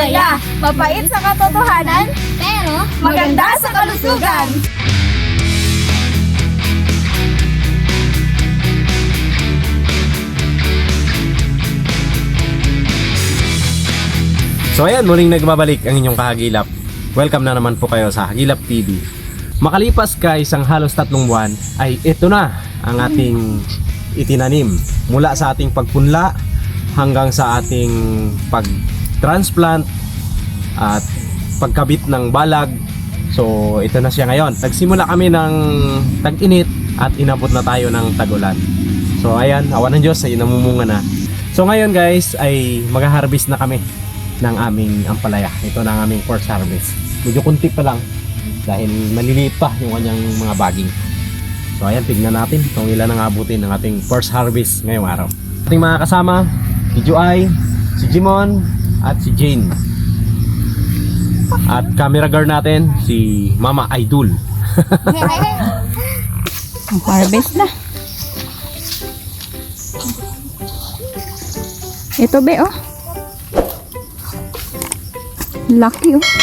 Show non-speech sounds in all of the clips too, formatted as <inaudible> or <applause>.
palaya. Mapait sa katotohanan, Pero, maganda sa kalusugan. So ayan, muling nagbabalik ang inyong kahagilap. Welcome na naman po kayo sa Hagilap TV. Makalipas guys ang halos tatlong buwan ay ito na ang ating itinanim. Mula sa ating pagpunla hanggang sa ating pag-transplant at pagkabit ng balag. So ito na siya ngayon. Nagsimula kami ng tag-init at inabot na tayo ng tag-ulan. So ayan, awan ng Diyos ay namumunga na. So ngayon guys ay mag-harvest na kami ng aming ampalaya. Ito na ang aming first harvest. Medyo kunti pa lang dahil maliliit pa yung kanyang mga baging. So ayan, tignan natin kung ilan ang abutin ng ating first harvest ngayong araw. Ating mga kasama, si Joy, si Jimon, at si Jane. At camera girl natin, si Mama Idol. Ang <laughs> harvest na. Ito be oh. Lucky oh.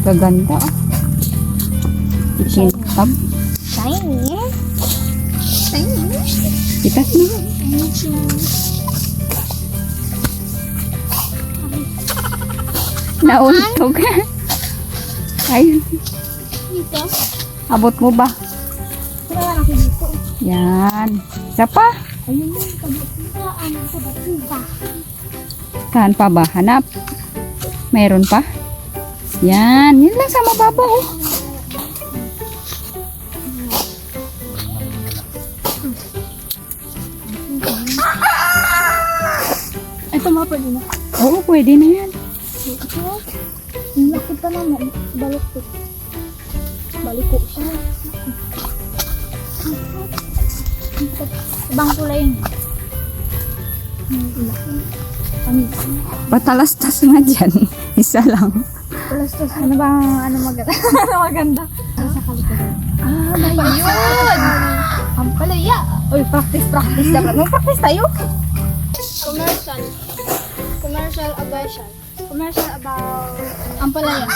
Gaganda oh. Kintab. shiny. Shiny. Itas na. Nauntog. <laughs> Ayun. Dito. Abot mo ba? Wala ako dito. Yan. Isa pa. Ayun yung kabatuba. Ang kabatuba. Saan pa ba? Hanap. Mayroon pa? Yan. Yan lang sa mababaw. oh. Ito mga pwede na. Oo, pwede na yan. Ito. Pa naman. Balok to. Baliko siya. Ibang kulay yun. Patalastas nga dyan. <laughs> Isa lang. Plus, plus, ano ba ano maganda? <laughs> ano maganda? Sa kalikuran. Ah, ayun! Ang palaya. Uy, practice, practice. Dapat mag-practice tayo. commercial. Commercial about siya. Commercial about ang palaya.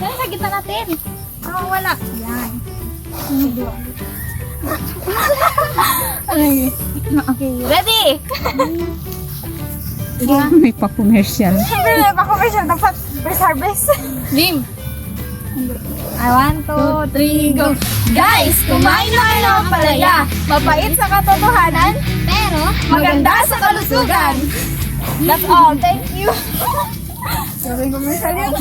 Kaya sa gitna natin. Ah, wala. Yan. <laughs> Okay, ready? <laughs> <laughs> May pa-commercial. Siyempre, may pa-commercial. Dapat harvest. Game. I want to, three, go. Guys, kumain na kayo ng palaya. Mapait sa katotohanan, Pero, maganda sa kalusugan. That's all. Thank you. Sorry, commercial yun.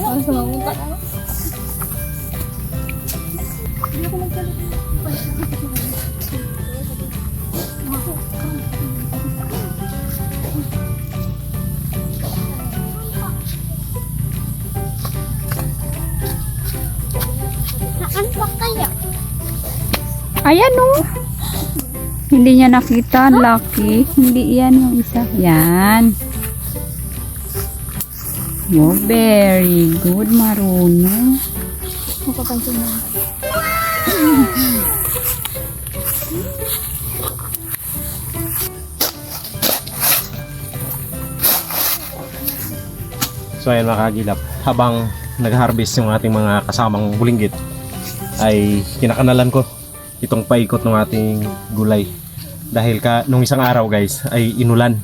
Ano sa mamunta ka? Saan Ayan oh. Hindi niya nakita. Lucky. Hindi yan yung isa. Yan. Oh, very good. Marunong. Mapapansin mo. So ayan mga kagilap, habang nag-harvest yung ating mga kasamang bulinggit, ay kinakanalan ko itong paikot ng ating gulay. Dahil ka, nung isang araw guys, ay inulan.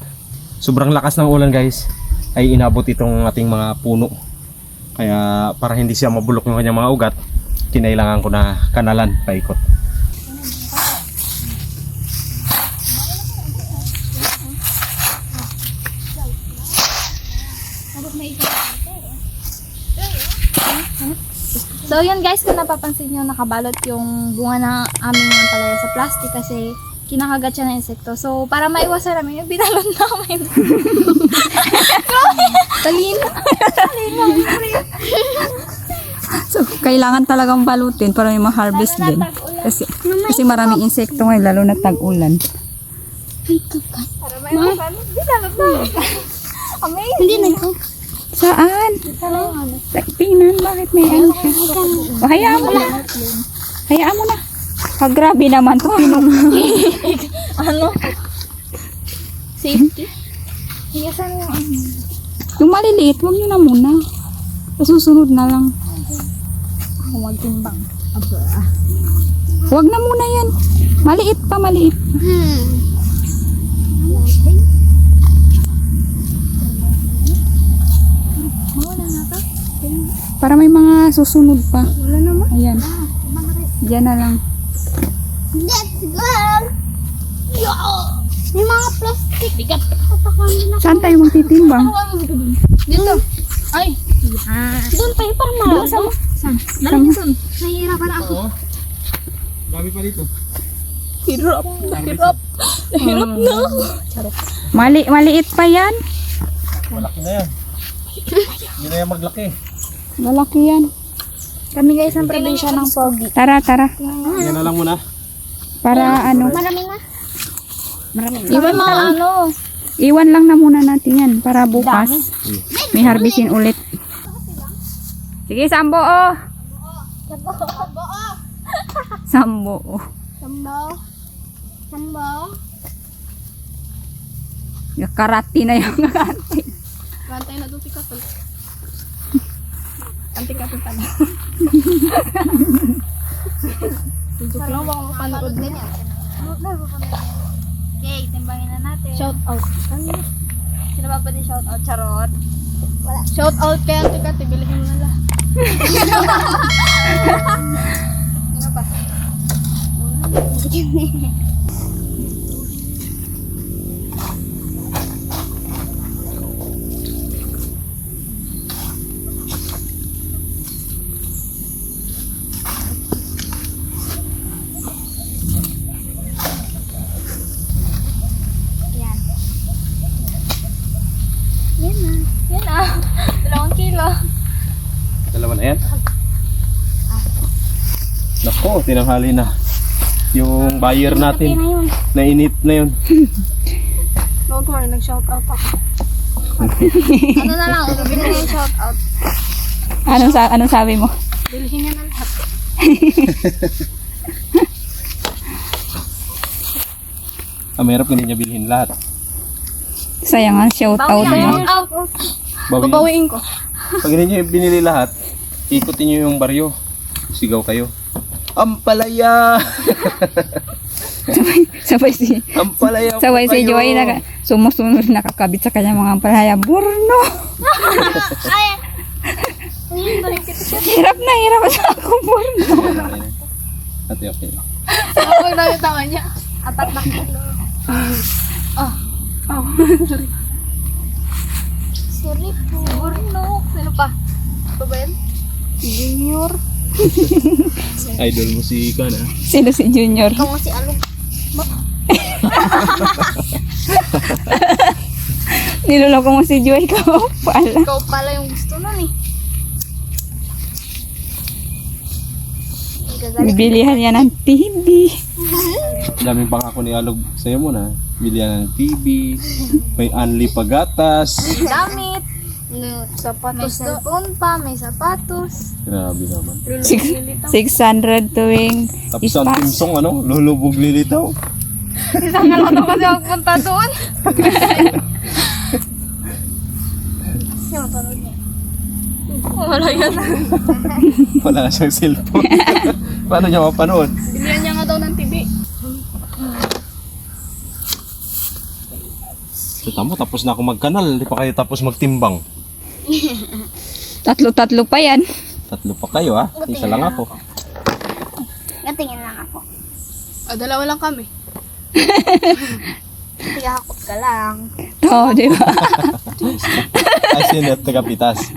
Sobrang lakas ng ulan guys, ay inabot itong ating mga puno. Kaya para hindi siya mabulok yung kanyang mga ugat, kinailangan ko na kanalan paikot. So yun guys, kung napapansin nyo, nakabalot yung bunga ng aming palaya sa plastic kasi kinakagat siya ng insekto. So para maiwasan namin, yung binalot <laughs> namin. Talino. So, kailangan talagang balutin para may ma-harvest din. Kasi, kasi maraming insekto ngayon, lalo na tag-ulan. Para may ano. Di lalot na. Amazing. Hindi na ito. Saan? Sa tingnan, bakit may ano siya? O, hayaan mo na. Hayaan mo na. Ah, grabe naman to. Ano? <laughs> Safety. Hiyasan mo ano. Yung maliliit, huwag nyo na muna. Susunod na lang. Huwag timbang. Huwag na muna yan. Maliit pa, maliit. Hmm. Para may mga susunod pa. Wala naman. Ayan. Diyan na lang. Let's go! Yo! May mga plastic. Bigat. Saan tayo magtitimbang? Dito. Ay. Doon tayo para malalago. Saan? Dali saan? Nahihirapan ako. Dami pa dito. Hirap. Hirap. Hirap na. Mali, maliit pa yan. Malaki na yan. Hindi na yan maglaki. Malaki yan. Kami guys ang probinsya ng Pogi. Tara, tara. Yan na lang muna. Para ano. Marami na. Iwan, Mga ano. iwan lang na muna natin yan. Para bukas. May harbisin ulit. Sige, sambo oh. Sambo oh. Sambo. Sambo. Karati na yung <laughs> karati. Bantay na doon si Katol. Anti Katol tala. Joke lang baka mapanood niya. Okay, timbangin na natin. Shout out. Sino ba pwede shout out? Charot. Shout out kay Ate Kati. Bilhin mo na lahat. Sino pa? Yan Nako, tinanghali na. Yung buyer natin. Nainit na yun. <laughs> Don't worry, nag-shout out ako. <laughs> Ano na lang, ibigay na yung shout out. Anong, sa, anong sabi mo? Bilhin niya na lahat. Ah, mahirap hindi niya bilhin lahat. Sayang ang shout out Shout mo. out. Bawi. Babawiin ko. Pag hindi niyo binili lahat, ikutin niyo yung baryo. Sigaw kayo. Ampalaya! Sabay si Ampalaya Sabay si! Joy na sumusunod nakakabit sa kanya mga palaya. Burno! hirap na hirap sa ako, Burno. Ate, okay. Ako na tama niya. Apat na kilo. Sorry po. Burno. Sino pa? Ito ba yun? Junior. <laughs> Idol mo si Ika na. Sino si Junior? Ikaw nga si Along. <laughs> Niloloko mo si Joy ko. Pala. Ikaw pala yung gusto nun eh. Bibilihan niya ng TV. <laughs> Daming pangako ni Alog sa'yo mo na. Bilihan ng TV, may unli pagatas. Damit. May Sapatos cellphone pa, may sapatos. Grabe naman. Six- 600 tuwing Tapos ang timsong ano, lulubog lilitaw. Isang na lang kasi magpunta doon. Wala yan. Wala na siyang cellphone. <laughs> Paano niya mapanood? Bilihan niya nga daw ng TV. So, tamo, tapos na ako magkanal. Hindi pa kayo tapos magtimbang. Tatlo-tatlo pa yan. Tatlo pa kayo ha. Isa lang ako. Natingin lang ako. Ah, dalawa lang kami. Tigakot ka lang. Oo, di ba? Ay, sino at tagapitas.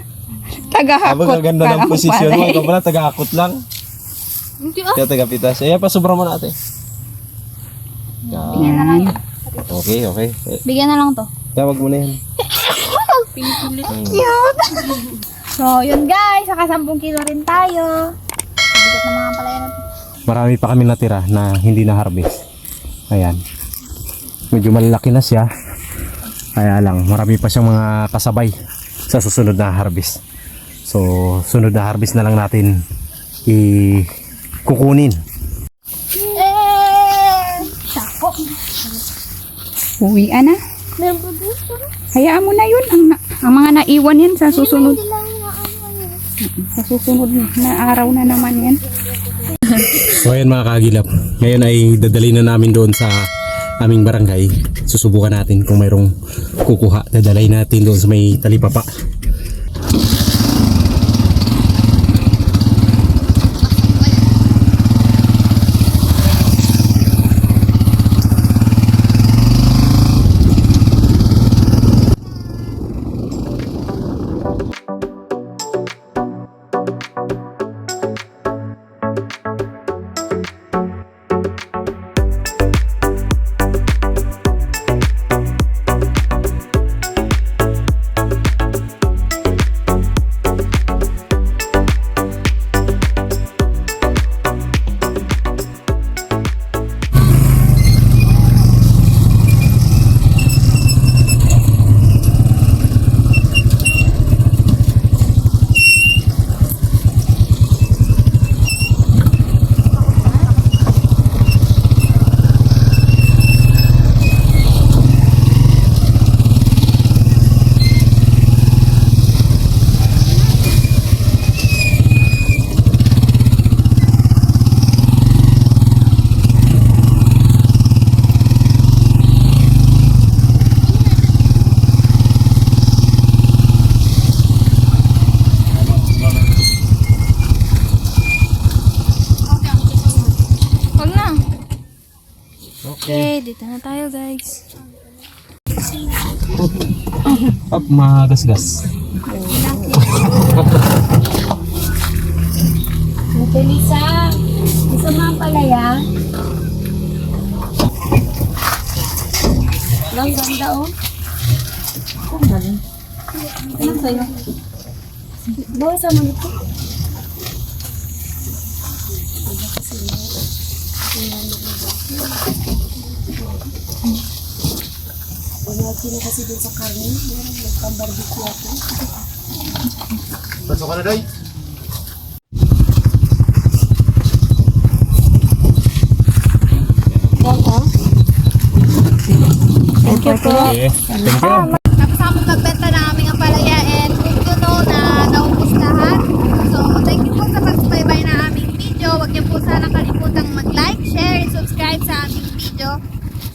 Tagahakot Habang ang ganda ng lang posisyon mo. pala. Ikaw pala, tagahakot lang. Hindi ah. Kaya tagapitas. Ayan pa, sobra mo na ate. Yan. Yan. Okay, okay. Eh, Bigyan na lang to. tawag mo na yan. So, yun guys. Saka 10 kilo rin tayo. Bigat na mga palaya natin. marami pa kami natira na hindi na harvest. Ayan. Medyo malalaki na siya. Kaya lang, marami pa siyang mga kasabay sa susunod na harvest. So, sunod na harvest na lang natin i kukunin. Uwi na. Meron dito. Hayaan mo na yun. Ang, ang mga naiwan yan sa susunod. Sa susunod na araw na naman yan. So ayan mga kagilap, ngayon ay dadali na namin doon sa aming barangay. Susubukan natin kung mayroong kukuha. Dadalay natin doon sa may talipapa. Dito na tayo guys. Up, magasgas. Ate Lisa, gusto mo ang palaya? Ang ganda oh. Ang galing. Ano sa'yo? Bawa sa mga ito. Pasok ka na, Doy. Thank you po. Okay. Thank you. Tapos ako magbenta ng aming ampalaya and good to know na naubos lahat. So, thank you po sa pagsubaybay na aming video. Huwag niyo po sana kalimutang mag-like, share, and subscribe sa aming video.